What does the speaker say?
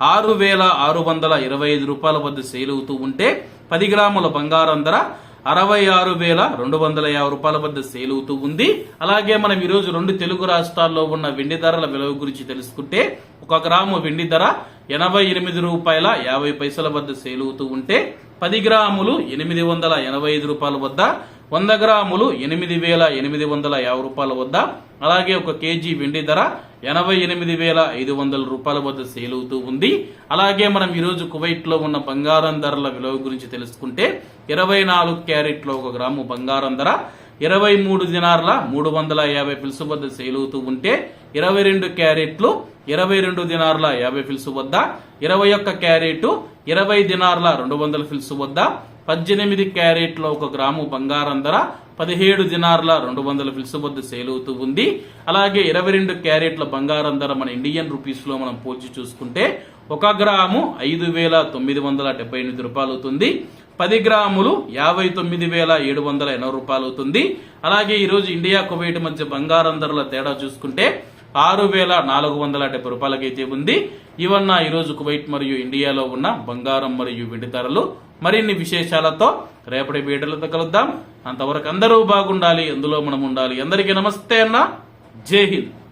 ఆరు వేల ఆరు వందల ఇరవై ఐదు రూపాయల వద్ద సేల్ అవుతూ ఉంటే పది గ్రాముల బంగారం ధర అరవై ఆరు వేల రెండు వందల యాభై రూపాయల వద్ద సేల్ అవుతూ ఉంది. అలాగే మనం ఈరోజు రెండు తెలుగు రాష్ట్రాల్లో ఉన్న వెండి ధరల విలువ గురించి తెలుసుకుంటే ఒక గ్రాము వెండి ధర ఎనభై ఎనిమిది రూపాయల యాభై పైసల వద్ద సేల్ అవుతూ ఉంటే పది గ్రాములు ఎనిమిది వందల ఎనభై ఐదు రూపాయల వద్ద వంద గ్రాములు ఎనిమిది వేల ఎనిమిది వందల యాభై రూపాయల వద్ద అలాగే ఒక కేజీ వెండి ధర ఎనభై ఎనిమిది వేల ఐదు వందల రూపాయల వద్ద సేల్ అవుతూ ఉంది. అలాగే మనం ఈరోజు కువైట్లో ఉన్న బంగారం ధరల విలువ గురించి తెలుసుకుంటే ఇరవై నాలుగు క్యారెట్లో ఒక గ్రాము బంగారం ధర ఇరవై మూడు దినార్ల మూడు వందల యాభై పిలుసు వద్ద సేల్ అవుతూ ఉంటే ఇరవై రెండు క్యారెట్లు ఇరవై రెండు దినార్ల యాభై ఫిల్స్ వద్ద ఇరవై ఒక్క క్యారెట్ ఇరవై దినార్ల రెండు వందల ఫిల్స్ వద్ద పద్దెనిమిది క్యారెట్లో ఒక గ్రాము బంగారం ధర పదిహేడు దినార్ల రెండు వందల ఫిల్స్ వద్ద సేల్ అవుతూ ఉంది. అలాగే ఇరవై రెండు క్యారెట్ల బంగారం ధర మన ఇండియన్ రూపీస్లో మనం పోల్చి చూసుకుంటే ఒక గ్రాము ఐదు వేల తొమ్మిది వందల డెబ్బై ఎనిమిది రూపాయలు అవుతుంది. పది గ్రాములు యాభై తొమ్మిది వేల ఏడు వందల ఎనభై రూపాయలు అవుతుంది. అలాగే ఈరోజు ఇండియా కువైట్ మధ్య బంగారం ధరల తేడా చూసుకుంటే ఆరు వేల నాలుగు వందల డెబ్బై రూపాయలకైతే ఉంది. ఇవన్న ఈరోజు కువైట్ మరియు ఇండియాలో ఉన్న బంగారం మరియు వెండి ధరలు. మరిన్ని విశేషాలతో రేపటి వీడియోలతో కలుద్దాం. అంతవరకు అందరూ బాగుండాలి. అందులో మనం ఉండాలి. అందరికీ నమస్తే అన్న. జై హింద్.